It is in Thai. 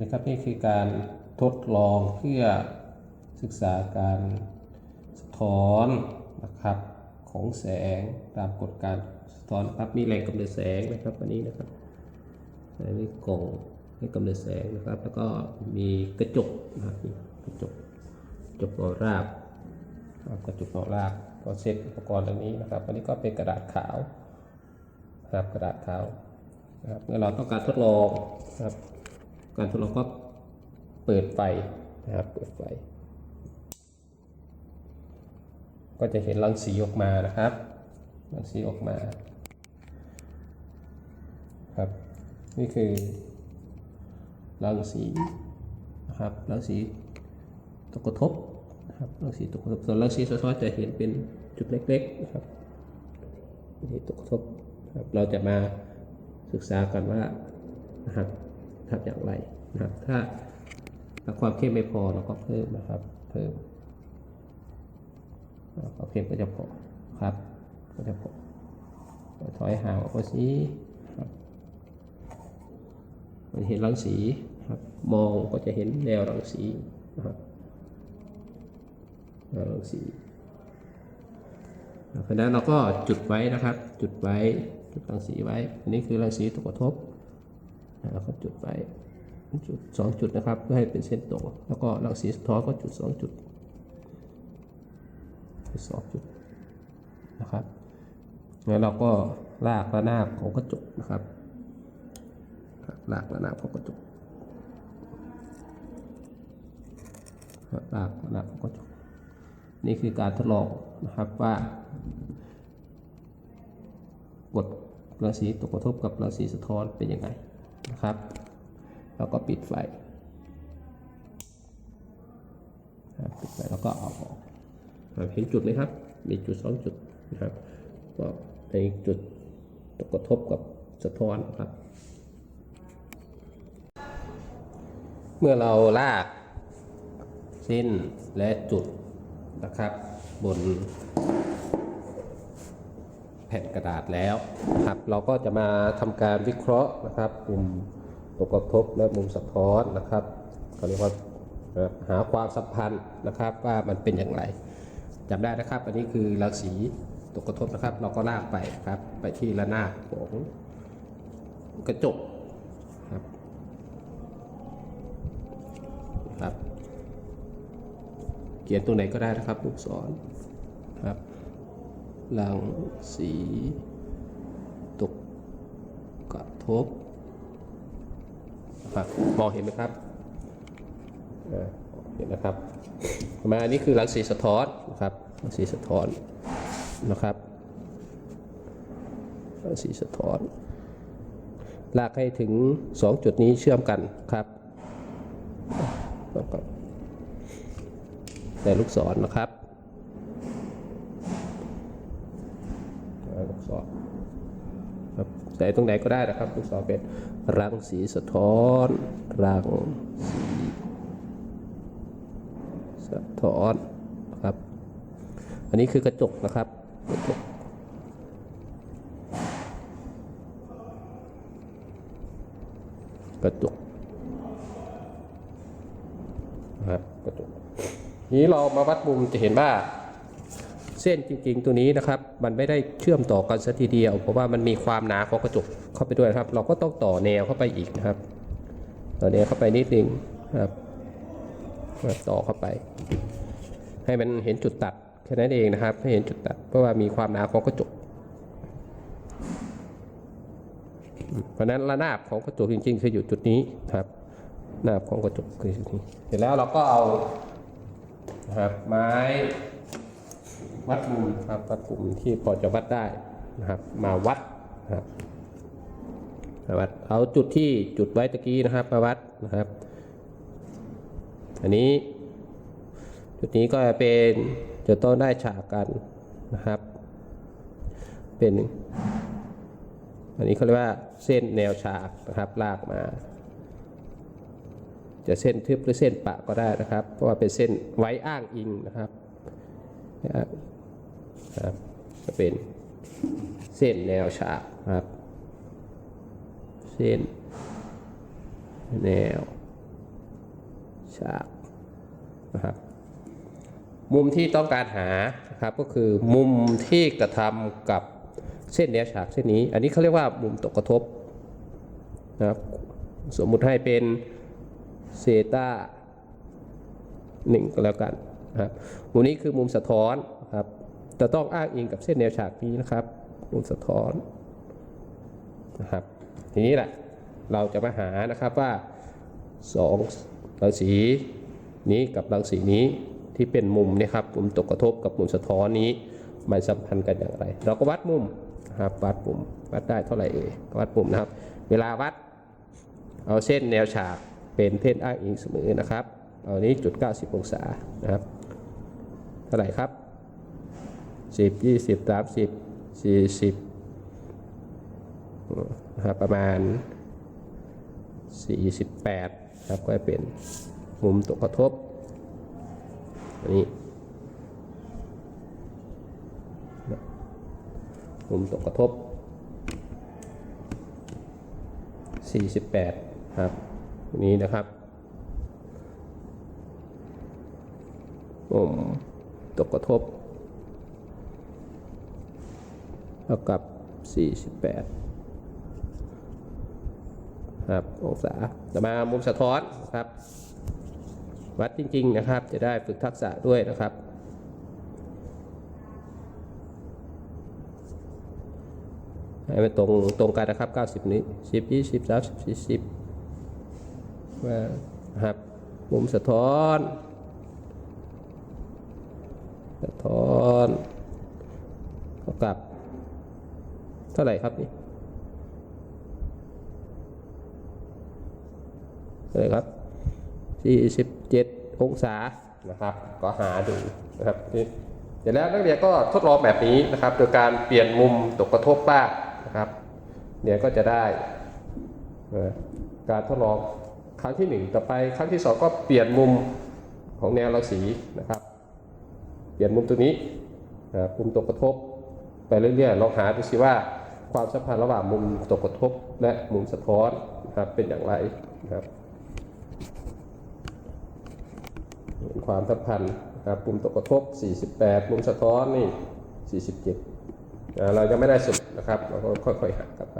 นะครับนี่คือการทดลองเพื่อศึกษาการสะท้อนนะครับของแสงตามกฎการสะท้อนนะครับมีแหล่งกำเนิดแสงนะครับอันนี้นะครับอันนี้กล่องให้กำเนิดแสงนะครับ แล้วก็มีกระจกนะครับกระจกกระจกเงาราบกระจกเงาราบก็เซตอุปกรณ์อันนี้นะครับ อันนี้ก็เป็นกระดาษขาวนะครับกระดาษขาวนะครับเมื่อเราต้องการทดลองนะครับ การทดลองก็เปิดไฟนะครับเปิดไฟ ก็จะเห็นรังสีออกมานะครับรังสีออกมาครับนี่คือรังสีนะครับรังสีตกกระทบนะครับรังสีตกกระทบส่วนรังสีสะท้อนจะเห็นเป็นจุดเล็กๆนะครับนี่ตกกระทบครับเราจะมาศึกษากันว่านะครับ ทำอย่างไรนะครับถ้าความเข้มไม่พอเราก็เพิ่มนะครับ เพิ่มความเข้มก็จะพอครับ ก็จะพอถอยห่างออกมาสิครับมันเห็นรังสีครับ มองก็จะเห็นแนวรังสีนะครับแนวรังสีเพราะฉะนั้นเราก็จุดไว้นะครับ จุดไว้จุดรังสีไว้ อันนี้คือรังสีตกกระทบ แล้วก็จุดไปจุดสองจุดนะครับ เพื่อให้เป็นเส้นตรงแล้วก็รังสีสะท้อนก็จุดสองจุดจุดสองจุดนะครับแล้วเราก็ลากระนาบของกระจกนะครับลากระนาบของกระจกลากระนาบของกระจกนี่คือการทดลองนะครับว่ากดรังสีตกกระทบกับรังสีสะท้อนเป็นยังไง นะครับ แล้วก็ปิดไฟปิดไฟแล้วก็เอาออกเห็นจุดไหมครับ มีจุดสองจุดนะครับก็ในจุดตกระทบกับสะท้อนนะครับ เมื่อเราลากเส้นและจุดนะครับ บน ผ่นกระดาษแล้วครับเราก็จะมาทำการวิเคราะห์นะครับมุมตกกระทบและมุมสะท้อนนะครับเขาเรียกว่าหาความสัมพันธ์นะครับว่ามันเป็นอย่างไรจำได้นะครับ อันนี้คือรังสีตกกระทบนะครับ เราก็ลากไปครับไปที่ระนาบของกระจกครับครับ เขียนตรงไหนก็ได้นะครับลูกศร รังสี ตกกระทบครับมองเห็นไหมครับเห็นนะครับมาอันนี้คือรังสีสะท้อนนะครับรังสีสะท้อนนะครับรังสีสะท้อน ลากให้ถึง 2 จุดนี้เชื่อมกันครับแล้วก็แต่ลูกศรนะครับ ลูกศรครับใส่ตรงไหนก็ได้นะครับลูกศรเป็นรังสีสะท้อน รังสีสะท้อนครับ อันนี้คือกระจกนะครับกระจกกระจกนะครับกระจกนี้เรามาวัดมุมจะเห็นว่า เส้นจริง ๆ ตัวนี้นะครับ มันไม่ได้เชื่อมต่อกันสัทีเดียว เพราะว่ามันมีความหนาของกระจกเข้าไปด้วยครับ เราก็ต้องต่อแนวเข้าไปอีกนะครับ ต่อแนวเข้าไปนิดนึงครับต่อเข้าไป ให้มันเห็นจุดตัดแค่นั้นเองนะครับให้เห็นจุดตัด เพราะว่ามีความหนาของกระจกเพราะนั้นระนาบของกระจกจริง ๆ คืออยู่จุดนี้ครับหนาบของกระจกคือจุดนี้เสร็จแล้วเราก็เอานะครับไม้ วัดมุมครับวัดมุมที่พอจะวัดได้นะครับ มาวัดนะครับมาวัดเอาจุดที่จุดไว้ตะกี้นะครับมาวัดนะครับ อันนี้ จุดนี้ก็เป็นจะต้องได้ฉากกันนะครับ เป็นอันนี้เขาเรียกว่าเส้นแนวฉากนะครับลากมา จะเส้นทึบหรือเส้นปะก็ได้นะครับ เพราะว่าเป็นเส้นไว้อ้างอิงนะครับ ครับจะเป็นเส้นแนวฉากครับ เส้น แนว ฉากนะครับ มุมที่ต้องการหานะครับก็คือมุมที่กระทำกับเส้นแนวฉากเส้นนี้ อันนี้เขาเรียกว่ามุมตกกระทบนะครับสมมุติให้เป็นเซต้าหนึ่งก็แล้วกันนะครับมุมนี้คือมุมสะท้อนครับ จะต้องอ้างอิงกับเส้นแนวฉากนี้นะครับมุมสะท้อนนะครับทีนี้แหละเราจะมาหานะครับว่าสองรังสีนี้กับรังสีนี้ที่เป็นมุมนะครับมุมตกกระทบกับมุมสะท้อนนี้มันสัมพันธ์กันอย่างไร เราก็วัดมุมนะครับวัดมุมวัดได้เท่าไหร่เอ่ยวัดมุมนะครับ เวลาวัดเอาเส้นแนวฉากเป็นเส้นอ้างอิงเสมอนะครับเอานี้จุด 90 องศานะครับ เท่าไหร่ครับ 10 20 30 40นะครับประมาณ48ครับก็เป็นมุมตกกระทบอันนี้มุมตกกระทบ 48 ครับอันนี้นะครับมุมตกกระทบ เท่ากับ 48ครับองศาต่อมามุมสะท้อนครับ วัดจริง ๆ นะครับ จะได้ฝึกทักษะด้วยนะครับให้มันตรงตรงกันนะครับ 90 นี้ 10 20 30 40ว่าครับมุมสะท้อน สะท้อนเท่ากับ เท่าไหร่ครับนี่เลยครับ 47 องศา นะครับ ก็หาดูนะครับนี่เสร็จแล้วนักเรียนก็ทดลองแบบนี้นะครับ โดยการเปลี่ยนมุมตกกระทบบ้างนะครับเดี๋ยวก็จะได้การทดลองครั้งที่ 1 ต่อไปครั้งที่ 2 ก็เปลี่ยนมุมของแนวรังสีนะครับ เปลี่ยนมุมตัวนี้นะครับมุมตกกระทบไปเรื่อยๆลองหาดูสิว่า ความสัมพันธ์ระหว่างมุมตกกระทบและมุมสะท้อนนะครับเป็นอย่างไรนะครับเห็นความสัมพันธ์นะครับมุมตกกระทบ 48 มุมสะท้อนนี่ 47อ่าเราจะไม่ได้สุดนะครับเราก็ค่อยๆหักกลับไป